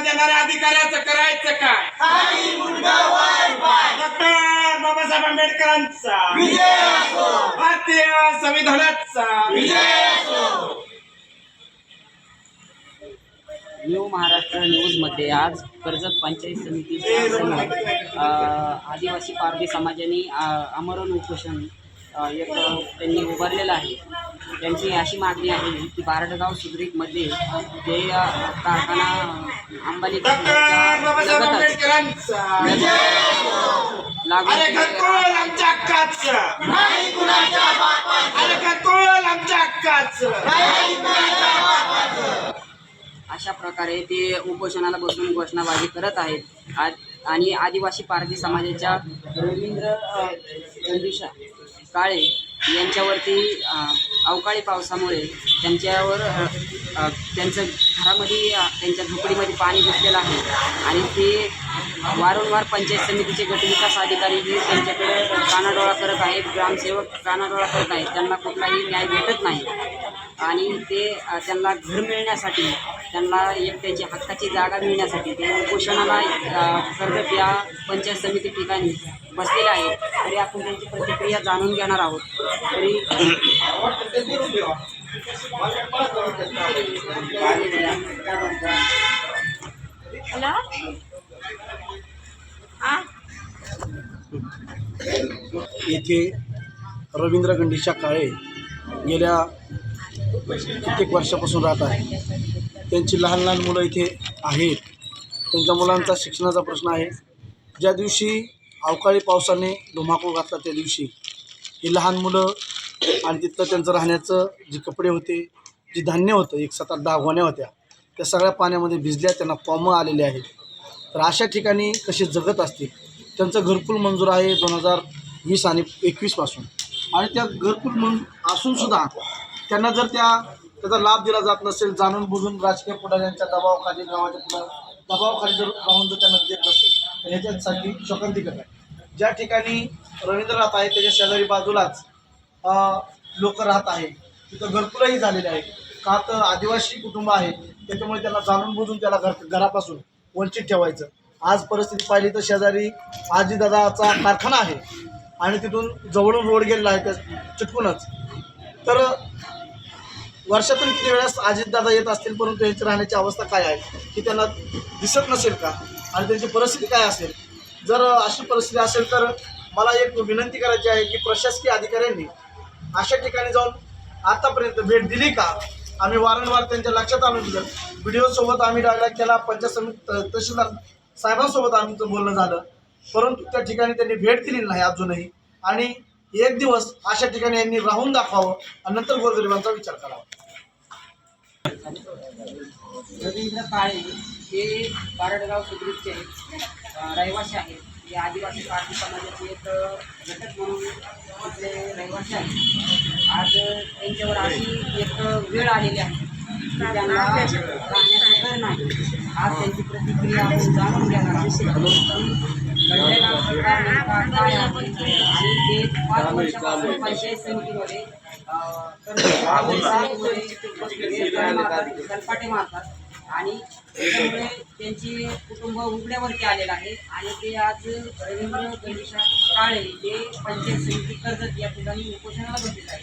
देणाऱ्या अधिकाऱ्याचं करायचं काय? डॉक्टर बाबासाहेब आंबेडकरांचा. विजय असो. भारतीय संविधानाचा. विजय असो. न्यू महाराष्ट्र न्यूजमध्ये आज कर्जत पंचायत समितीच्या समोर आदिवासी पारधी समाजाने अ, आमरण उपोषण एक त्यांनी उभारलेलं आहे. त्यांची अशी मागणी आहे की बारडगाव सुद्रीकमध्ये जे कारखाना अंबानी अशा प्रकारे ते उपोषणाला बसून घोषणाबाजी करत आहेत. आज आणि आदिवासी पारधी समाजाच्या रवींद्र काळे यांच्यावरती अवकाळी पावसामुळे त्यांच्यावर त्यांचं घरामध्ये त्यांच्या झोपडीमध्ये पाणी घुसलेलं आहे. आणि ते वारंवार पंचायत समितीचे गटविकास अधिकारी हे त्यांच्याकडे कानाडोळा करत आहेत. ग्रामसेवक कानाडोळा करत आहेत. त्यांना कुठलाही न्याय भेटत नाही. आणि ते त्यांना घर मिळण्यासाठी त्यांना एक त्यांची हक्काची जागा मिळण्यासाठी ते उपोषणाला अ, कर्जत या पंचायत समिती ठिकाणी बसलेले आहेत. तरी आपण त्यांची प्रतिक्रिया जाणून घेणार आहोत. तरी येथे रवींद्र गंडीशा काळे गेल्या कित्येक वर्षापासून राहत आहे त्यांची लहान लहान मुलं इथे आहेत. त्यांच्या मुलांचा शिक्षणाचा प्रश्न आहे. ज्या दिवशी अवकाळी पावसाने धुमाकूळ घातला त्या दिवशी ही लहान मुलं आणि तिथलं त्यांचं राहण्याचं जे कपडे होते जे धान्य होतं एक सात आठ दहा गोण्या होत्या त्या सगळ्या पाण्यामध्ये भिजल्या त्यांना पॉमं आलेले आहेत. तर अशा ठिकाणी कसे जगत असतील? त्यांचं घरकुल मंजूर आहे दोन हजार वीस आणि एकवीसपासून आणि त्या घरकुल म्हणून असूनसुद्धा त्यांना जर त्या त्याचा लाभ दिला जात नसेल जाणून बुजून राजकीय पुढाऱ्यांच्या दबावाखाली गावाच्या पुढा दबावाखाली जर राहून जर त्यांना देत नसेल तर ह्याच्यासाठी शोकांतिकच आहे ज्या ठिकाणी रवींद्र राहत आहे त्याच्या शेजारी बाजूलाच लोक राहत आहे तिथं घरकुलही झालेले आहे का तर आदिवासी कुटुंब आहे त्याच्यामुळे त्यांना जाणून बुजून त्याला घर घरापासून वंचित ठेवायचं. आज परिस्थिती पाहिली तर शेजारी आजीदादाचा कारखाना आहे. आणि तिथून जवळून रोड गेलेला आहे त्या चिटकूनच. तर वर्षातून किती वेळेस अजितदादा येत असतील परंतु यांची राहण्याची अवस्था काय आहे की त्यांना दिसत नसेल का? आणि त्यांची परिस्थिती काय असेल? जर अशी परिस्थिती असेल तर मला एक विनंती करायची आहे की प्रशासकीय अधिकाऱ्यांनी अशा ठिकाणी जाऊन आतापर्यंत भेट दिली का? आम्ही वारंवार त्यांच्या लक्षात आणून दिलं. व्हिडिओसोबत आम्ही डायलॉग केला पंचायत समिती त- तहसीलदार साहेबांसोबत आमचं बोलणं झालं. परंतु त्या ठिकाणी त्यांनी भेट दिली नाही अजूनही. आणि एक दिवस अशा ठिकाणी यांनी राहून दाखवावं आणि नंतर गोरगरिबांचा विचार करावा. रवींद्र काळे हे बारडगाव सुद्रीकचे रहिवासी आहेत. हे आदिवासी पार्टी समाजाचे एक घटक म्हणून तिथले रहिवासी आहेत. आज त्यांच्यावर अशी एक वेळ आलेली आहे त्यांना राहण्याचं घर नाही. आज त्यांची प्रतिक्रिया आपण जाणून घेणार आहोत. आणि ते पाच वर्षापासून पंचायत समितीमध्ये गणपाटे मारतात आणि त्याच्यामुळे त्यांची कुटुंब उघड्यावरती आलेलं आहे आणि ते आज रवींद्र गणेशा काळे जे पंचायत समिती कर्जत या ठिकाणी उपोषणाला बसलेले आहे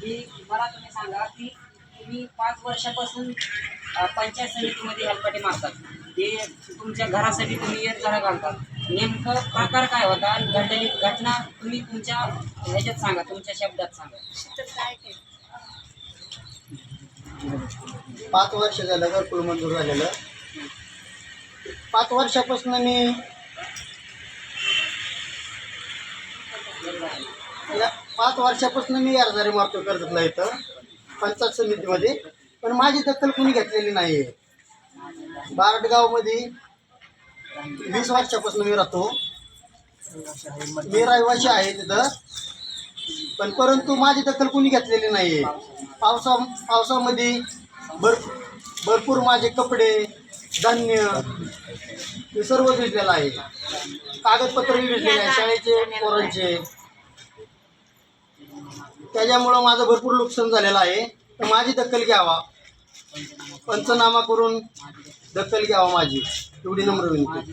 की मला तुम्ही सांगा की तुम्ही पाच वर्षापासून पंचायत समितीमध्ये हेलपाटे मारतात ते तुमच्या घरासाठी तुम्ही येत घरा घालतात. नेमकं प्रकार काय होता आणि घडलेली घटना तुम्ही तुमच्या ह्याच्यात सांगा तुमच्या शब्दात सांगा. पाच वर्ष झालं घरकुल मंजूर झालेलं. पाच वर्षापासून मी या पाच वर्षापासून मी अर्जारी मारतो कर्जतला इथं पंचायत समितीमध्ये. पण माझी दखल कुणी घेतलेली नाही आहे बारडगावमध्ये वीस वर्षापासून मी राहतो. मी रहिवासी आहे तिथं. पण परंतु माझी दखल कुणी घेतलेली नाही आहे पावसा पावसामध्ये भर भरपूर माझे कपडे धान्य हे सर्व भिजलेलं आहे. कागदपत्रही भिजलेले आहे शाळेचे पोरांचे. त्याच्यामुळं माझं भरपूर नुकसान झालेलं आहे. तर माझी दखल घ्यावा. पंचनामा करून दखल घ्यावा माझी. एवढी नम्र विनंती.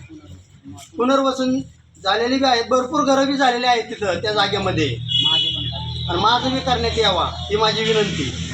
पुनर्वसन झालेली बी आहेत भरपूर घरं बी झालेली आहेत तिथं त्या जागेमध्ये. पण आणि माझं बी करण्यात यावा ही माझी विनंती.